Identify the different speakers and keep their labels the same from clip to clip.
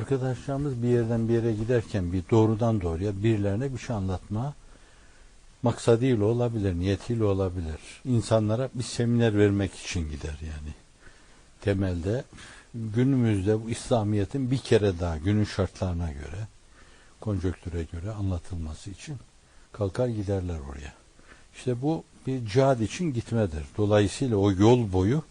Speaker 1: Arkadaşlarımız bir yerden bir yere giderken bir doğrudan doğruya birilerine bir şey anlatma maksadıyla olabilir, niyetiyle olabilir. İnsanlara bir seminer vermek için gider yani. Temelde günümüzde bu İslamiyet'in bir kere daha günün şartlarına göre, konjöktüre göre anlatılması için kalkar giderler oraya. İşte bu bir cihad için gitmedir. Dolayısıyla o yol boyu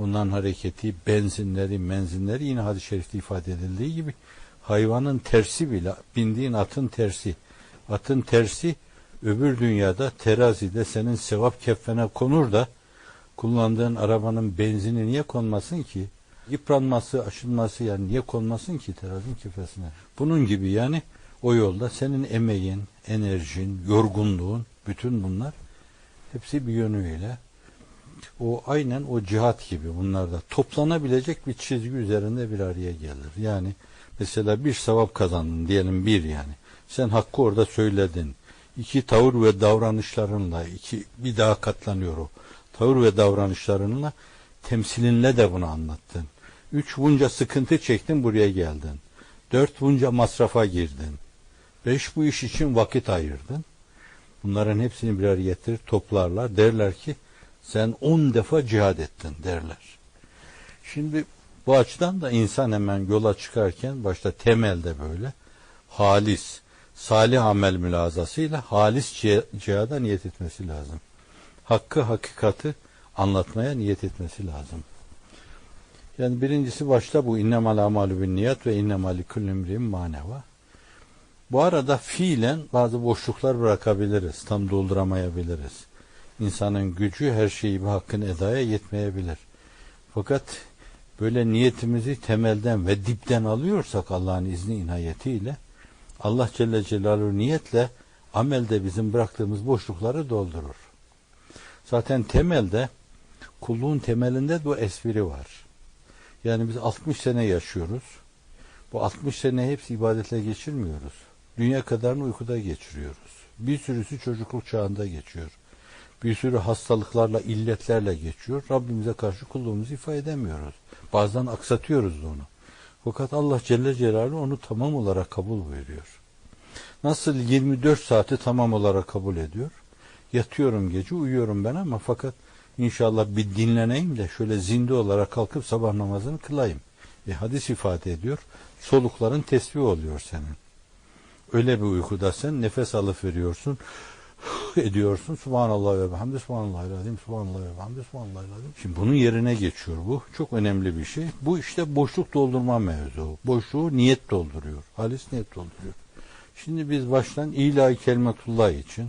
Speaker 1: onların hareketi, benzinleri, menzinleri yine hadis-i şerifte ifade edildiği gibi hayvanın tersi bile, bindiğin atın tersi. Atın tersi öbür dünyada terazide senin sevap keffene konur da kullandığın arabanın benzini niye konmasın ki? Yıpranması, aşınması yani niye konmasın ki terazinin kefesine? Bunun gibi yani o yolda senin emeğin, enerjin, yorgunluğun, bütün bunlar hepsi bir yönüyle o aynen o cihat gibi bunlarda toplanabilecek bir çizgi üzerinde bir araya gelir. Yani mesela bir sevap kazandın diyelim bir yani. Sen hakkı orada söyledin. İki tavır ve davranışlarınla iki bir daha katlanıyor o. Tavır ve davranışlarınla temsilinle de bunu anlattın. Üç bunca sıkıntı çektin buraya geldin. Dört bunca masrafa girdin. Beş bu iş için vakit ayırdın. Bunların hepsini bir araya getirir, toplarlar. Derler ki sen on defa cihad ettin derler. Şimdi bu açıdan da insan hemen yola çıkarken başta temelde böyle halis, salih amel mülazasıyla halis cihada niyet etmesi lazım. Hakkı, hakikati anlatmaya niyet etmesi lazım. Yani birincisi başta bu innemal amalu bin niyet ve innemal kullimrim maneva. Bu arada fiilen bazı boşluklar bırakabiliriz. Tam dolduramayabiliriz. İnsanın gücü her şeyi bir hakkın edaya yetmeyebilir. Fakat böyle niyetimizi temelden ve dipten alıyorsak Allah'ın izni inayetiyle Allah Celle Celaluhu niyetle amelde bizim bıraktığımız boşlukları doldurur. Zaten temelde kulluğun temelinde bu espri var. Yani biz 60 sene yaşıyoruz. Bu 60 sene hepsi ibadetle geçirmiyoruz. Dünya kadarını uykuda geçiriyoruz. Bir sürüsü çocukluk çağında geçiyor. Bir sürü hastalıklarla, illetlerle geçiyor. Rabbimize karşı kulluğumuzu ifade edemiyoruz. Bazen aksatıyoruz onu. Fakat Allah Celle Celaluhu onu tamam olarak kabul buyuruyor. Nasıl 24 saati tamam olarak kabul ediyor? Yatıyorum gece, uyuyorum ben ama fakat inşallah bir dinleneyim de şöyle zinde olarak kalkıp sabah namazını kılayım. E, hadis ifade ediyor. Solukların tesbih oluyor senin. Öyle bir uykuda sen nefes alıp veriyorsun ediyorsun. Subhanallah ve bihamdi, subhanallah iladim, subhanallah ve bihamdi, subhanallah iladim. Şimdi bunun yerine geçiyor bu. Çok önemli bir şey. Bu işte boşluk doldurma mevzu. Boşluğu niyet dolduruyor. Halis niyet dolduruyor. Şimdi biz baştan ilahi kelimetullah için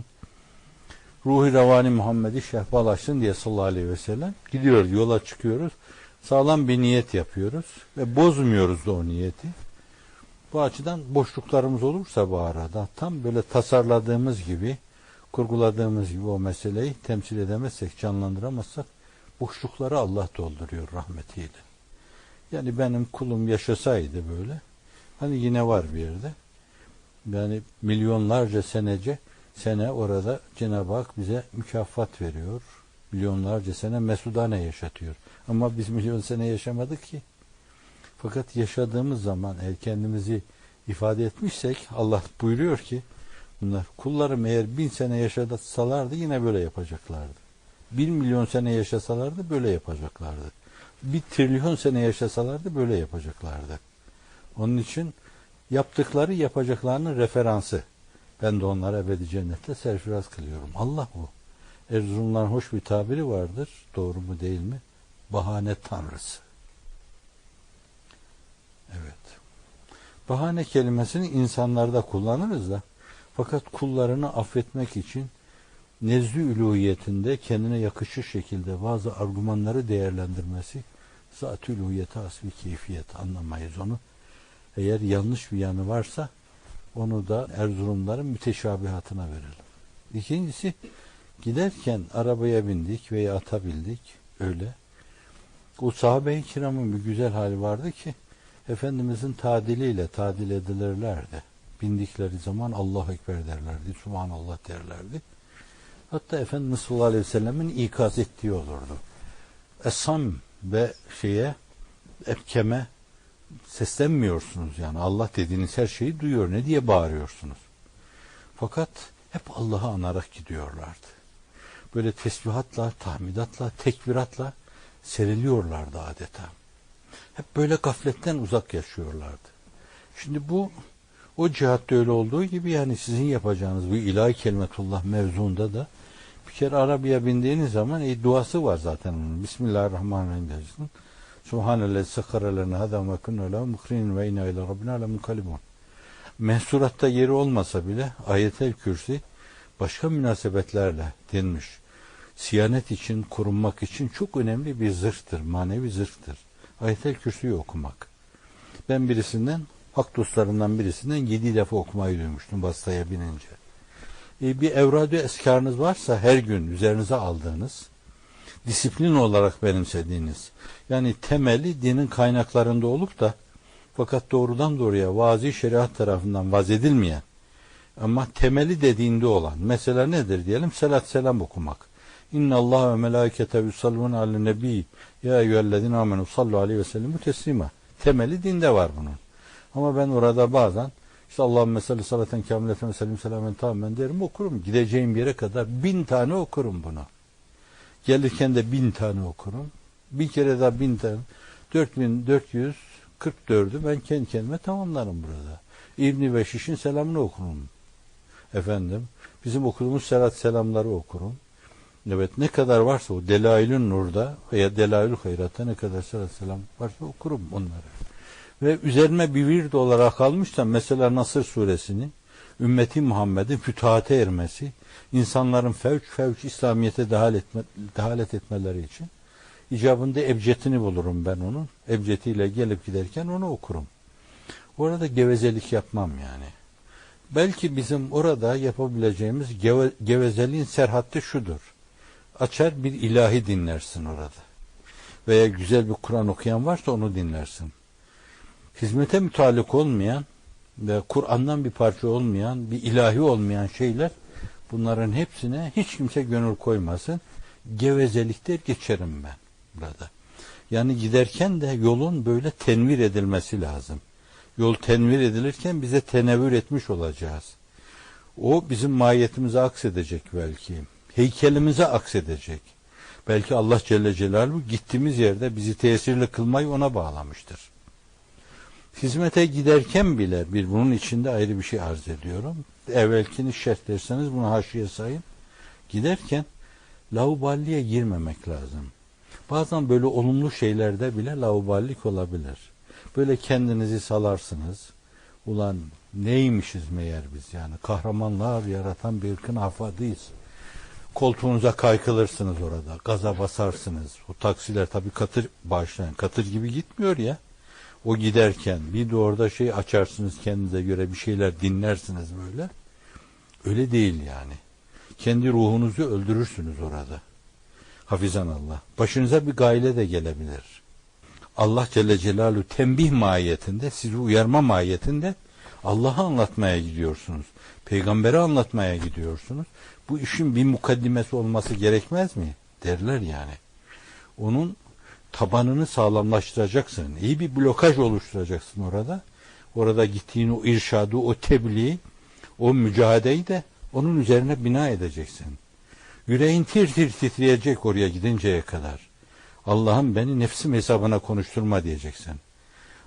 Speaker 1: Ruhi Ravani Muhammed'i şehbalaşsın diye sallallahu aleyhi ve sellem gidiyoruz, yola çıkıyoruz. Sağlam bir niyet yapıyoruz ve bozmuyoruz da o niyeti. Bu açıdan boşluklarımız olursa bu arada tam böyle tasarladığımız gibi kurguladığımız gibi o meseleyi temsil edemezsek, canlandıramazsak boşlukları Allah dolduruyor rahmetiyle. Yani benim kulum yaşasaydı böyle, hani yine var bir yerde, yani milyonlarca senece sene orada Cenab-ı Hak bize mükafat veriyor. Milyonlarca sene mesudane yaşatıyor. Ama biz milyon sene yaşamadık ki. Fakat yaşadığımız zaman eğer kendimizi ifade etmişsek Allah buyuruyor ki bunlar kullarım eğer bin sene yaşasalardı yine böyle yapacaklardı. Bir milyon sene yaşasalardı böyle yapacaklardı. Bir trilyon sene yaşasalardı böyle yapacaklardı. Onun için yaptıkları yapacaklarının referansı. Ben de onlara ebedi cennette serfiraz kılıyorum. Allah bu. Erzurumların hoş bir tabiri vardır. Doğru mu değil mi? Bahane tanrısı. Evet. Bahane kelimesini insanlarda kullanırız da fakat kullarını affetmek için nezdü üluhiyetinde kendine yakışır şekilde bazı argümanları değerlendirmesi zat-ı üluhiyete asli keyfiyet anlamayız onu. Eğer yanlış bir yanı varsa onu da Erzurumların müteşabihatına verelim. İkincisi giderken arabaya bindik veya ata bindik öyle. O sahabe-i kiramın bir güzel hali vardı ki Efendimizin tadiliyle tadil edilirlerdi. Bindikleri zaman Allahu Ekber derlerdi, Subhanallah derlerdi. Hatta Efendimiz sallallahu aleyhi ve sellemin ikaz ettiği olurdu. Esam ve şeye, Ebkeme seslenmiyorsunuz yani. Allah dediğiniz her şeyi duyuyor. Ne diye bağırıyorsunuz? Fakat hep Allah'ı anarak gidiyorlardı. Böyle tesbihatla, tahmidatla, tekbiratla seriliyorlardı adeta. Hep böyle gafletten uzak yaşıyorlardı. Şimdi bu o cihatta öyle olduğu gibi yani sizin yapacağınız bu ilahi kelimetullah mevzuunda da bir kere arabaya bindiğiniz zaman e, duası var zaten. Bismillahirrahmanirrahim dersin. Subhanallah sekkara lena hada ve kunna lehu mukrinin ve inna ila rabbina lemunkalibun. Mehsuratta yeri olmasa bile ayetel kürsi başka münasebetlerle denmiş. Siyanet için, korunmak için çok önemli bir zırhtır, manevi zırhtır. Ayetel kürsüyü okumak. Ben birisinden, hak dostlarından birisinden yedi defa okumayı duymuştum bastaya binince. E, bir evradu eskarınız varsa her gün üzerinize aldığınız, disiplin olarak benimsediğiniz, yani temeli dinin kaynaklarında olup da fakat doğrudan doğruya vazi şeriat tarafından vaz edilmeyen ama temeli dediğinde olan mesela nedir diyelim selat selam okumak. İnna Allah ve melâikete yusallun ale nebi ya eyyühellezine amenu sallu aleyhi ve sellem teslima. Temeli dinde var bunun. Ama ben orada bazen işte Allah'ın mesele salaten kamileten ve selim selamen tamamen derim okurum. Gideceğim yere kadar bin tane okurum bunu. Gelirken de bin tane okurum. Bir kere daha bin tane. 4444'ü ben kendi kendime tamamlarım burada. İbni Beşiş'in selamını okurum. Efendim, bizim okuduğumuz selat selamları okurum. Evet, ne kadar varsa o Delailün Nur'da veya Delailül ne kadar selat selam varsa okurum onları. Ve üzerime bir vird olarak almışsam mesela Nasır suresini, ümmeti Muhammed'in fütuhate ermesi, insanların fevç fevç İslamiyet'e dahil etme, dehalet etmeleri için icabında ebcedini bulurum ben onun. Ebcediyle gelip giderken onu okurum. Orada gevezelik yapmam yani. Belki bizim orada yapabileceğimiz geve, gevezeliğin serhattı şudur. Açar bir ilahi dinlersin orada. Veya güzel bir Kur'an okuyan varsa onu dinlersin. Hizmete mütalik olmayan ve Kur'an'dan bir parça olmayan, bir ilahi olmayan şeyler bunların hepsine hiç kimse gönül koymasın. Gevezelikte geçerim ben burada. Yani giderken de yolun böyle tenvir edilmesi lazım. Yol tenvir edilirken bize tenevvür etmiş olacağız. O bizim mahiyetimize aksedecek belki. Heykelimize aksedecek. Belki Allah Celle Celaluhu gittiğimiz yerde bizi tesirli kılmayı ona bağlamıştır. Hizmete giderken bile bir bunun içinde ayrı bir şey arz ediyorum. Evvelkini şerh derseniz bunu haşiye sayın. Giderken lauballiye girmemek lazım. Bazen böyle olumlu şeylerde bile lauballik olabilir. Böyle kendinizi salarsınız. Ulan neymişiz meğer biz yani kahramanlar yaratan bir ırkın afadıyız. Koltuğunuza kaykılırsınız orada. Gaza basarsınız. O taksiler tabii katır bağışlayan. Katır gibi gitmiyor ya. O giderken bir de orada şey açarsınız kendinize göre bir şeyler dinlersiniz böyle. Öyle değil yani. Kendi ruhunuzu öldürürsünüz orada. Hafizan Allah. Başınıza bir gayle de gelebilir. Allah Celle Celaluhu tembih mahiyetinde, sizi uyarma mahiyetinde Allah'ı anlatmaya gidiyorsunuz. Peygamberi anlatmaya gidiyorsunuz. Bu işin bir mukaddimesi olması gerekmez mi? Derler yani. Onun tabanını sağlamlaştıracaksın. İyi bir blokaj oluşturacaksın orada. Orada gittiğin o irşadı, o tebliği, o mücadeleyi de onun üzerine bina edeceksin. Yüreğin tir tir titreyecek oraya gidinceye kadar. Allah'ım beni nefsim hesabına konuşturma diyeceksin.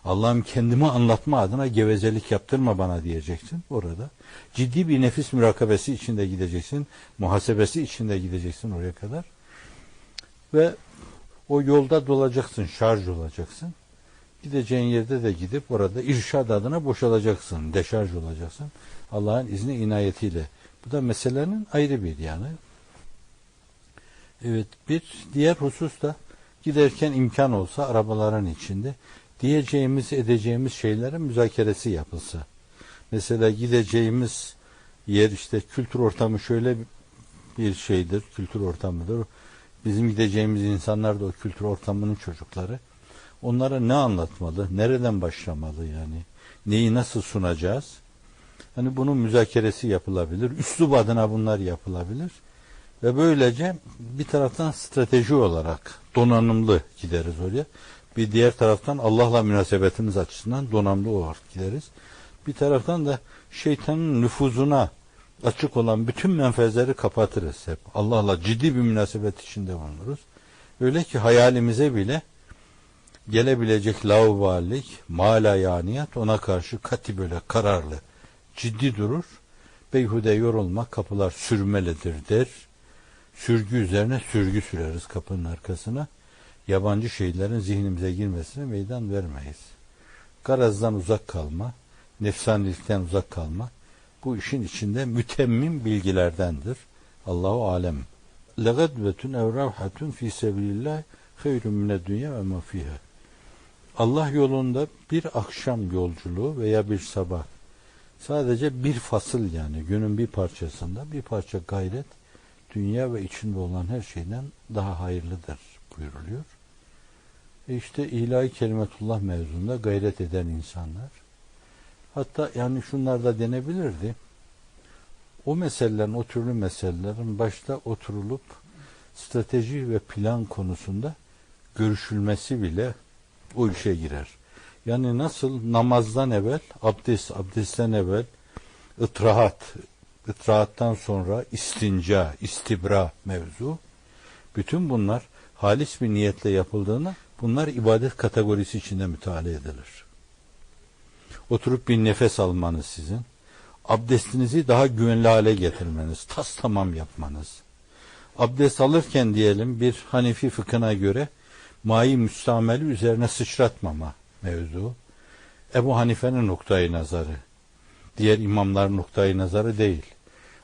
Speaker 1: Allah'ım kendimi anlatma adına gevezelik yaptırma bana diyeceksin orada. Ciddi bir nefis mürakabesi içinde gideceksin. Muhasebesi içinde gideceksin oraya kadar. Ve o yolda dolacaksın, şarj olacaksın. Gideceğin yerde de gidip orada irşad adına boşalacaksın, deşarj olacaksın. Allah'ın izni inayetiyle. Bu da meselenin ayrı bir yanı. Evet, bir diğer husus da giderken imkan olsa arabaların içinde diyeceğimiz, edeceğimiz şeylerin müzakeresi yapılsa. Mesela gideceğimiz yer işte kültür ortamı şöyle bir şeydir, kültür ortamıdır. Bizim gideceğimiz insanlar da o kültür ortamının çocukları. Onlara ne anlatmalı, nereden başlamalı yani, neyi nasıl sunacağız? Hani bunun müzakeresi yapılabilir, üslup adına bunlar yapılabilir. Ve böylece bir taraftan strateji olarak donanımlı gideriz oraya. Bir diğer taraftan Allah'la münasebetimiz açısından donanımlı olarak gideriz. Bir taraftan da şeytanın nüfuzuna açık olan bütün menfezleri kapatırız hep. Allah'la ciddi bir münasebet içinde bulunuruz. Öyle ki hayalimize bile gelebilecek lauballik, malayaniyat ona karşı kati böyle kararlı, ciddi durur. Beyhude yorulma, kapılar sürmelidir der. Sürgü üzerine sürgü süreriz kapının arkasına. Yabancı şeylerin zihnimize girmesine meydan vermeyiz. Garazdan uzak kalma, nefsanilikten uzak kalma, bu işin içinde mütemmim bilgilerdendir. Allahu alem. Legadvetun ev ravhatun fi sebilillah hayrun mined dünya ve ma fiha. Allah yolunda bir akşam yolculuğu veya bir sabah sadece bir fasıl yani günün bir parçasında bir parça gayret dünya ve içinde olan her şeyden daha hayırlıdır buyuruluyor. E işte ilahi kelimetullah mevzunda gayret eden insanlar hatta yani şunlar da denebilirdi. O meselelerin, o türlü meselelerin başta oturulup strateji ve plan konusunda görüşülmesi bile o işe girer. Yani nasıl namazdan evvel, abdest, abdestten evvel ıtrahat, ıtrahattan sonra istinca, istibra mevzu. Bütün bunlar halis bir niyetle yapıldığına bunlar ibadet kategorisi içinde müteala edilir. Oturup bir nefes almanız sizin, abdestinizi daha güvenli hale getirmeniz, tas tamam yapmanız. Abdest alırken diyelim bir Hanefi fıkhına göre mai müstameli üzerine sıçratmama mevzu. Ebu Hanife'nin noktayı nazarı. Diğer imamların noktayı nazarı değil.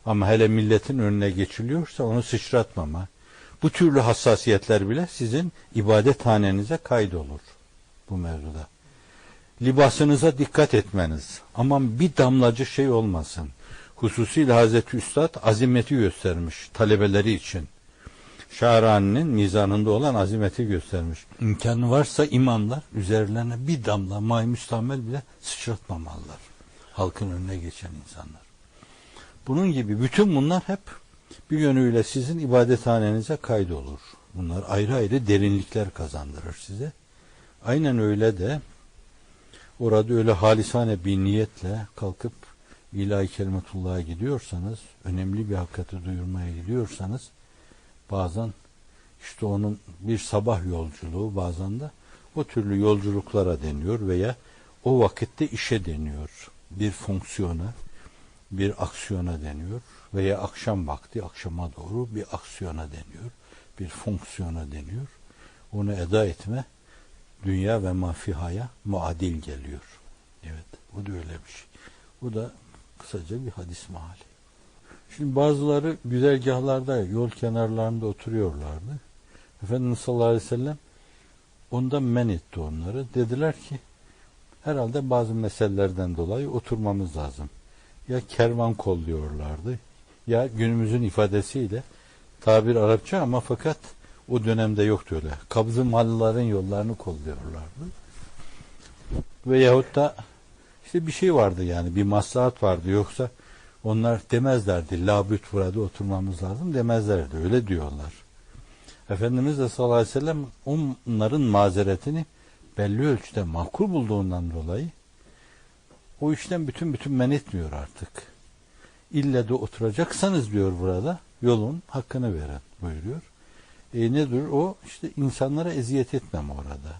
Speaker 1: Ama hele milletin önüne geçiliyorsa onu sıçratmama. Bu türlü hassasiyetler bile sizin ibadethanenize kaydolur bu mevzuda. Libasınıza dikkat etmeniz. Aman bir damlacı şey olmasın. Hususiyle Hazreti Üstad azimeti göstermiş talebeleri için. Şahrani'nin mizanında olan azimeti göstermiş. İmkanı varsa imamlar üzerlerine bir damla may müstamel bile sıçratmamalılar. Halkın önüne geçen insanlar. Bunun gibi bütün bunlar hep bir yönüyle sizin ibadethanenize kaydolur. Bunlar ayrı ayrı derinlikler kazandırır size. Aynen öyle de orada öyle halisane bir niyetle kalkıp ilahi kelimetullah'a gidiyorsanız, önemli bir hakikati duyurmaya gidiyorsanız bazen işte onun bir sabah yolculuğu bazen de o türlü yolculuklara deniyor veya o vakitte işe deniyor. Bir fonksiyona, bir aksiyona deniyor veya akşam vakti akşama doğru bir aksiyona deniyor. Bir fonksiyona deniyor. Onu eda etme dünya ve mafihaya muadil geliyor. Evet, bu da öyle bir şey. Bu da kısaca bir hadis mahali. Şimdi bazıları güzergahlarda, yol kenarlarında oturuyorlardı. Efendimiz sallallahu aleyhi ve sellem ondan men etti onları. Dediler ki herhalde bazı meselelerden dolayı oturmamız lazım. Ya kervan kolluyorlardı ya günümüzün ifadesiyle tabir Arapça ama fakat o dönemde yoktu öyle. Kabzı malların yollarını kolluyorlardı. Veyahut da işte bir şey vardı yani bir maslahat vardı yoksa onlar demezlerdi labüt burada oturmamız lazım demezlerdi öyle diyorlar. Efendimiz de sallallahu aleyhi ve sellem onların mazeretini belli ölçüde makul bulduğundan dolayı o işten bütün bütün men etmiyor artık. İlle de oturacaksanız diyor burada yolun hakkını veren buyuruyor. E nedir o? İşte insanlara eziyet etmem orada.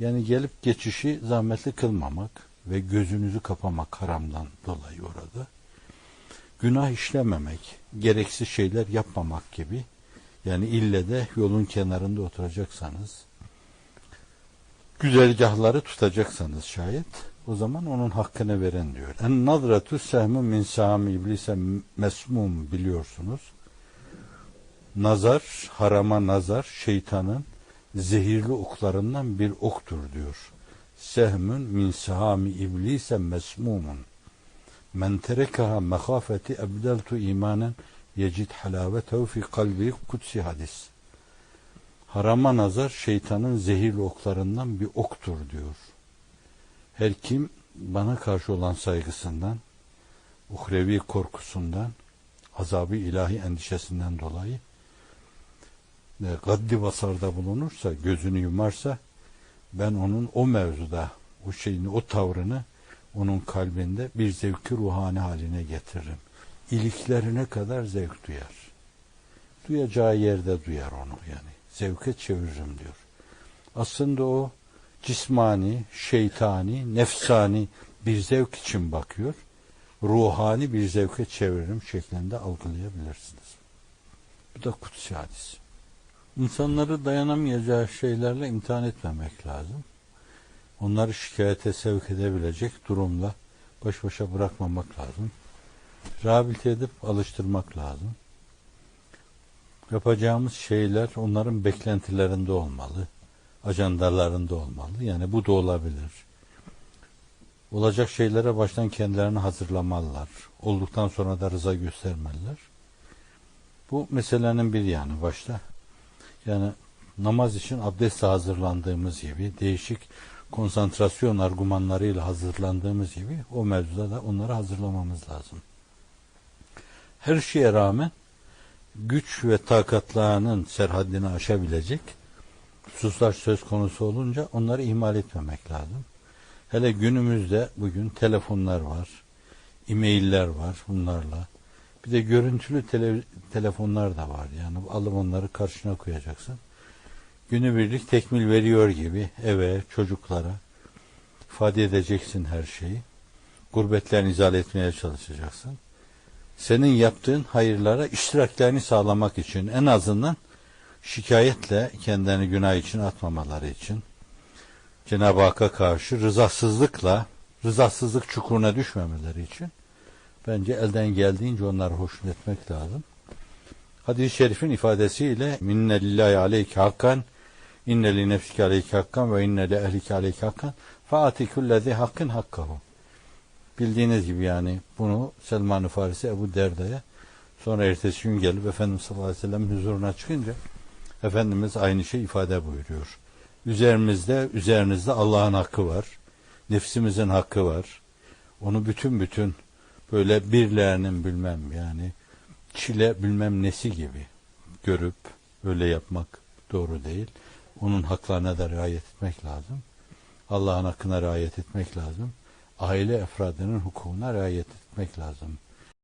Speaker 1: Yani gelip geçişi zahmetli kılmamak ve gözünüzü kapamak haramdan dolayı orada. Günah işlememek, gereksiz şeyler yapmamak gibi. Yani ille de yolun kenarında oturacaksanız, güzergahları tutacaksanız şayet, o zaman onun hakkını veren diyor. En nadratu sehmun min sahmi iblise mesmum biliyorsunuz nazar, harama nazar şeytanın zehirli oklarından bir oktur diyor. Sehmün min sahami iblise mesmumun. Men terekaha mehafeti ebdeltu imanen yecid halavetehu fi kalbi kutsi hadis. Harama nazar şeytanın zehirli oklarından bir oktur diyor. Her kim bana karşı olan saygısından, uhrevi korkusundan, azabı ilahi endişesinden dolayı gaddi basarda bulunursa, gözünü yumarsa ben onun o mevzuda o şeyini, o tavrını onun kalbinde bir zevki ruhani haline getiririm. İliklerine kadar zevk duyar. Duyacağı yerde duyar onu yani. Zevke çeviririm diyor. Aslında o cismani, şeytani, nefsani bir zevk için bakıyor. Ruhani bir zevke çeviririm şeklinde algılayabilirsiniz. Bu da kutsi hadis. İnsanları dayanamayacağı şeylerle imtihan etmemek lazım. Onları şikayete sevk edebilecek durumla baş başa bırakmamak lazım. Rehabilite edip alıştırmak lazım. Yapacağımız şeyler onların beklentilerinde olmalı. Ajandalarında olmalı. Yani bu da olabilir. Olacak şeylere baştan kendilerini hazırlamalılar. Olduktan sonra da rıza göstermeliler. Bu meselenin bir yanı başta. Yani namaz için abdestle hazırlandığımız gibi değişik konsantrasyon argümanlarıyla hazırlandığımız gibi o mevzuda da onları hazırlamamız lazım. Her şeye rağmen güç ve takatlarının serhaddini aşabilecek hususlar söz konusu olunca onları ihmal etmemek lazım. Hele günümüzde bugün telefonlar var, e-mailler var bunlarla. Bir de görüntülü tele, telefonlar da var. Yani alıp onları karşına koyacaksın. Günübirlik tekmil veriyor gibi eve, çocuklara ifade edeceksin her şeyi. Gurbetlerini izale etmeye çalışacaksın. Senin yaptığın hayırlara iştiraklerini sağlamak için en azından şikayetle kendini günah için atmamaları için Cenab-ı Hakk'a karşı rızasızlıkla rızasızlık çukuruna düşmemeleri için bence elden geldiğince onları hoşnut etmek lazım. Hadis-i şerifin ifadesiyle minne lillahi aleyke hakkan inne li nefsike aleyke hakkan ve inne li ehlike aleyke hakkan faati kullezi hakkın hakkahu. Bildiğiniz gibi yani bunu Selman-ı Farisi Ebu Derda'ya sonra ertesi gün gelip Efendimiz sallallahu aleyhi ve sellem huzuruna çıkınca Efendimiz aynı şey ifade buyuruyor. Üzerimizde, üzerinizde Allah'ın hakkı var. Nefsimizin hakkı var. Onu bütün bütün böyle birilerinin bilmem yani çile bilmem nesi gibi görüp öyle yapmak doğru değil. Onun haklarına da riayet etmek lazım. Allah'ın hakkına riayet etmek lazım. Aile efradının hukukuna riayet etmek lazım.